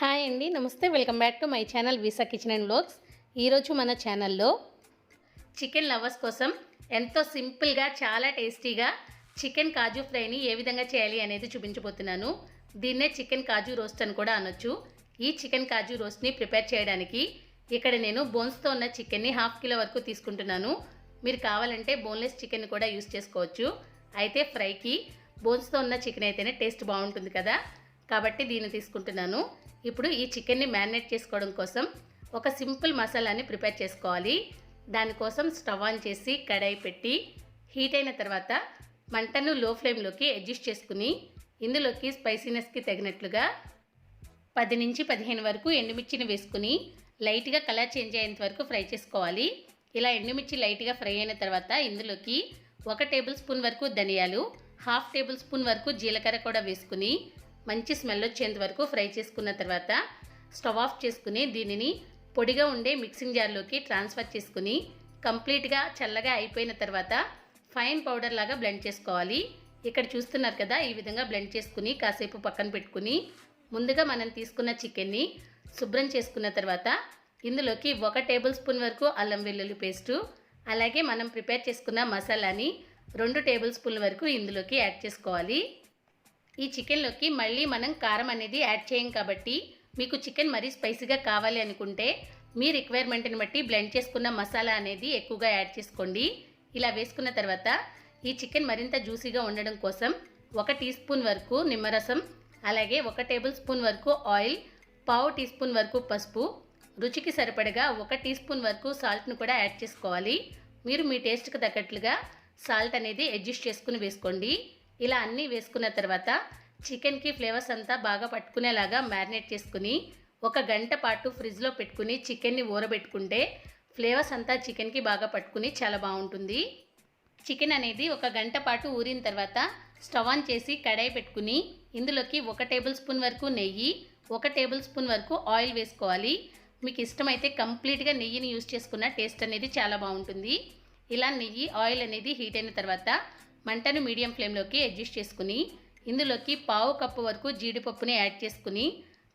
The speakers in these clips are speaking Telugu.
హాయ్ అండి నమస్తే. Welcome back to my channel visa kitchen and blogs ఈరోజు మన ఛానల్లో చికెన్ లవర్స్ కోసం ఎంతో సింపుల్గా చాలా టేస్టీగా చికెన్ కాజు ఫ్రైని ఏ విధంగా చేయాలి అనేది చూపించబోతున్నాను. దీన్నే చికెన్ కాజు రోస్ట్ అని కూడా అనొచ్చు. ఈ చికెన్ కాజు రోస్ట్ని ప్రిపేర్ చేయడానికి ఇక్కడ నేను బోన్స్తో ఉన్న చికెన్ని హాఫ్ కిలో వరకు తీసుకుంటున్నాను. మీరు కావాలంటే బోన్లెస్ చికెన్ కూడా యూస్ చేసుకోవచ్చు. అయితే ఫ్రైకి బోన్స్తో ఉన్న చికెన్ అయితేనే టేస్ట్ బాగుంటుంది కదా. కాబట్టి దీన్ని తీసుకుంటున్నాను. ఇప్పుడు ఈ చికెన్ని మ్యారినేట్ చేసుకోవడం కోసం ఒక సింపుల్ మసాలాని ప్రిపేర్ చేసుకోవాలి. దానికోసం స్టవ్ ఆన్ చేసి కడాయి పెట్టి హీట్ అయిన తర్వాత మంటను లో ఫ్లేమ్లోకి అడ్జస్ట్ చేసుకుని ఇందులోకి స్పైసీనెస్కి తగినట్లుగా పది నుంచి పదిహేను వరకు ఎండుమిర్చిని వేసుకుని లైట్గా కలర్ చేంజ్ అయ్యేంత వరకు ఫ్రై చేసుకోవాలి. ఇలా ఎండుమిర్చి లైట్గా ఫ్రై అయిన తర్వాత ఇందులోకి ఒక టేబుల్ స్పూన్ వరకు ధనియాలు హాఫ్ టేబుల్ స్పూన్ వరకు జీలకర్ర కూడా వేసుకుని మంచి స్మెల్ వచ్చేంత వరకు ఫ్రై చేసుకున్న తర్వాత స్టవ్ ఆఫ్ చేసుకుని దీనిని పొడిగా ఉండే మిక్సింగ్ జార్లోకి ట్రాన్స్ఫర్ చేసుకుని కంప్లీట్గా చల్లగా అయిపోయిన తర్వాత ఫైన్ పౌడర్ లాగా బ్లెండ్ చేసుకోవాలి. ఇక్కడ చూస్తున్నారు కదా ఈ విధంగా బ్లెండ్ చేసుకుని కాసేపు పక్కన పెట్టుకుని ముందుగా మనం తీసుకున్న చికెన్ని శుభ్రం చేసుకున్న తర్వాత ఇందులోకి ఒక టేబుల్ స్పూన్ వరకు అల్లం వెల్లుల్లి పేస్టు అలాగే మనం ప్రిపేర్ చేసుకున్న మసాలాని రెండు టేబుల్ స్పూన్ల వరకు ఇందులోకి యాడ్ చేసుకోవాలి. ఈ చికెన్లోకి మళ్ళీ మనం కారం అనేది యాడ్ చేయం కాబట్టి మీకు చికెన్ మరీ స్పైసీగా కావాలి అనుకుంటే మీ రిక్వైర్మెంట్ని బట్టి బ్లెండ్ చేసుకున్న మసాలా అనేది ఎక్కువగా యాడ్ చేసుకోండి. ఇలా వేసుకున్న తర్వాత ఈ చికెన్ మరింత జ్యూసీగా ఉండడం కోసం ఒక టీ స్పూన్ వరకు నిమ్మరసం అలాగే ఒక టేబుల్ స్పూన్ వరకు ఆయిల్ పావు టీ స్పూన్ వరకు పసుపు రుచికి సరిపడగా ఒక టీ స్పూన్ వరకు సాల్ట్ను కూడా యాడ్ చేసుకోవాలి. మీరు మీ టేస్ట్కి తగ్గట్లుగా సాల్ట్ అనేది అడ్జస్ట్ చేసుకుని వేసుకోండి. ఇలా అన్నీ వేసుకున్న తర్వాత చికెన్కి ఫ్లేవర్స్ అంతా బాగా పట్టుకునేలాగా మ్యారినేట్ చేసుకుని ఒక గంట పాటు ఫ్రిడ్జ్లో పెట్టుకుని చికెన్ని ఊరబెట్టుకుంటే ఫ్లేవర్స్ అంతా చికెన్కి బాగా పట్టుకుని చాలా బాగుంటుంది. చికెన్ అనేది ఒక గంట పాటు ఊరిన తర్వాత స్టవ్ ఆన్ చేసి కడాయి పెట్టుకుని ఇందులోకి ఒక టేబుల్ స్పూన్ వరకు నెయ్యి ఒక టేబుల్ స్పూన్ వరకు ఆయిల్ వేసుకోవాలి. మీకు ఇష్టమైతే కంప్లీట్గా నెయ్యిని యూస్ చేసుకున్న టేస్ట్ అనేది చాలా బాగుంటుంది. ఇలా నెయ్యి ఆయిల్ అనేది హీట్ అయిన తర్వాత మంటను మీడియం ఫ్లేమ్లోకి అడ్జస్ట్ చేసుకుని ఇందులోకి పావు కప్పు వరకు జీడిపప్పుని యాడ్ చేసుకుని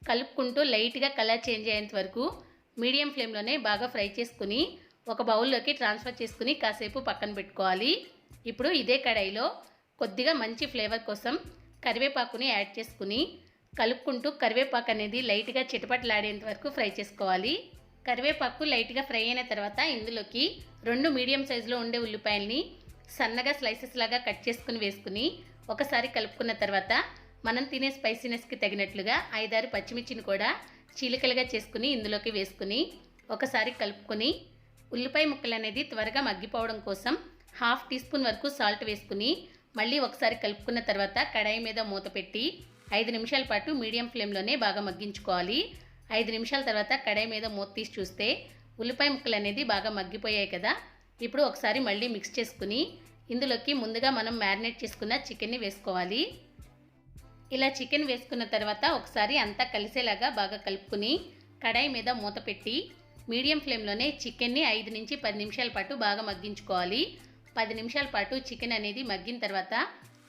కలుపుకుంటూ లైట్గా కలర్ చేంజ్ అయ్యేంత వరకు మీడియం ఫ్లేమ్లోనే బాగా ఫ్రై చేసుకుని ఒక బౌల్లోకి ట్రాన్స్ఫర్ చేసుకుని కాసేపు పక్కన పెట్టుకోవాలి. ఇప్పుడు ఇదే కడాయిలో కొద్దిగా మంచి ఫ్లేవర్ కోసం కరివేపాకుని యాడ్ చేసుకుని కలుపుకుంటూ కరివేపాకు అనేది లైట్గా చిటపటలాడేంత వరకు ఫ్రై చేసుకోవాలి. కరివేపాకు లైట్గా ఫ్రై అయిన తర్వాత ఇందులోకి రెండు మీడియం సైజులో ఉండే ఉల్లిపాయల్ని సన్నగా స్లైసెస్ లాగా కట్ చేసుకుని వేసుకుని ఒకసారి కలుపుకున్న తర్వాత మనం తినే స్పైసీనెస్కి తగినట్లుగా ఐదారు పచ్చిమిర్చిని కూడా చీలికలుగా చేసుకుని ఇందులోకి వేసుకుని ఒకసారి కలుపుకొని ఉల్లిపాయ ముక్కలు అనేది త్వరగా మగ్గిపోవడం కోసం హాఫ్ టీ స్పూన్ వరకు సాల్ట్ వేసుకుని మళ్ళీ ఒకసారి కలుపుకున్న తర్వాత కడాయి మీద మూత పెట్టి ఐదు నిమిషాల పాటు మీడియం ఫ్లేమ్లోనే బాగా మగ్గించుకోవాలి. ఐదు నిమిషాల తర్వాత కడాయి మీద మూత తీసి చూస్తే ఉల్లిపాయ ముక్కలు అనేది బాగా మగ్గిపోయాయి కదా. ఇప్పుడు ఒకసారి మళ్ళీ మిక్స్ చేసుకుని ఇందులోకి ముందుగా మనం మ్యారినేట్ చేసుకున్న చికెన్ని వేసుకోవాలి. ఇలా చికెన్ వేసుకున్న తర్వాత ఒకసారి అంతా కలిసేలాగా బాగా కలుపుకుని కడాయి మీద మూత పెట్టి మీడియం ఫ్లేమ్లోనే చికెన్ని ఐదు నుంచి పది నిమిషాల పాటు బాగా మగ్గించుకోవాలి. పది నిమిషాల పాటు చికెన్ అనేది మగ్గిన తర్వాత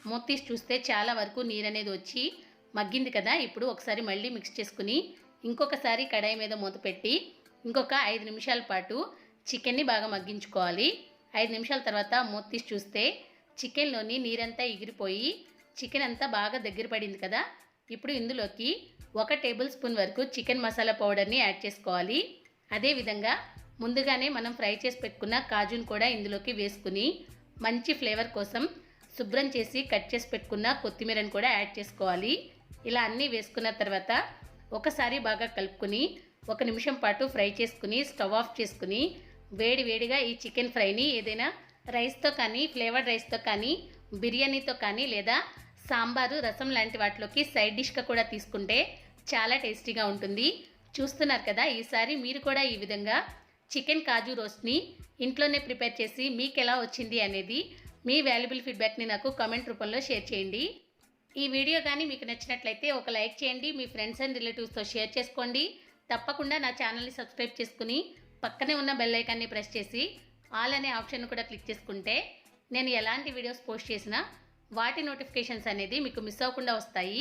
మూత తీసి చూస్తే చాలా వరకు నీరు అనేది వచ్చి మగ్గింది కదా. ఇప్పుడు ఒకసారి మళ్ళీ మిక్స్ చేసుకుని ఇంకొకసారి కడాయి మీద మూత పెట్టి ఇంకొక ఐదు నిమిషాల పాటు చికెన్ని బాగా మగ్గించుకోవాలి. ఐదు నిమిషాల తర్వాత మూత తీసి చూస్తే చికెన్లోని నీరంతా ఎగిరిపోయి చికెన్ అంతా బాగా దగ్గర పడింది కదా. ఇప్పుడు ఇందులోకి ఒక టేబుల్ స్పూన్ వరకు చికెన్ మసాలా పౌడర్ని యాడ్ చేసుకోవాలి. అదేవిధంగా ముందుగానే మనం ఫ్రై చేసి పెట్టుకున్న కాజును కూడా ఇందులోకి వేసుకుని మంచి ఫ్లేవర్ కోసం శుభ్రం చేసి కట్ చేసి పెట్టుకున్న కొత్తిమీరని కూడా యాడ్ చేసుకోవాలి. ఇలా అన్నీ వేసుకున్న తర్వాత ఒకసారి బాగా కలుపుకుని ఒక నిమిషం పాటు ఫ్రై చేసుకుని స్టవ్ ఆఫ్ చేసుకుని వేడి వేడిగా ఈ చికెన్ ఫ్రైని ఏదైనా రైస్తో కానీ ఫ్లేవర్డ్ రైస్తో కానీ బిర్యానీతో కానీ లేదా సాంబారు రసం లాంటి వాటిలోకి సైడ్ డిష్గా కూడా తీసుకుంటే చాలా టేస్టీగా ఉంటుంది. చూస్తున్నారు కదా ఈసారి మీరు కూడా ఈ విధంగా చికెన్ కాజు రోస్ట్ని ఇంట్లోనే ప్రిపేర్ చేసి మీకు ఎలా వచ్చింది అనేది మీ వాల్యుబుల్ ఫీడ్బ్యాక్ని నాకు కామెంట్ రూపంలో షేర్ చేయండి. ఈ వీడియో కానీ మీకు నచ్చినట్లయితే ఒక లైక్ చేయండి మీ ఫ్రెండ్స్ అండ్ రిలేటివ్స్తో షేర్ చేసుకోండి. తప్పకుండా నా ఛానల్ని సబ్స్క్రైబ్ చేసుకుని పక్కనే ఉన్న బెల్ ఐకాన్ని ప్రెస్ చేసి ఆల్ అనే ఆప్షన్ కూడా క్లిక్ చేసుకుంటే నేను ఎలాంటి వీడియోస్ పోస్ట్ చేసినా వాటి నోటిఫికేషన్స్ అనేది మీకు మిస్ అవ్వకుండా వస్తాయి.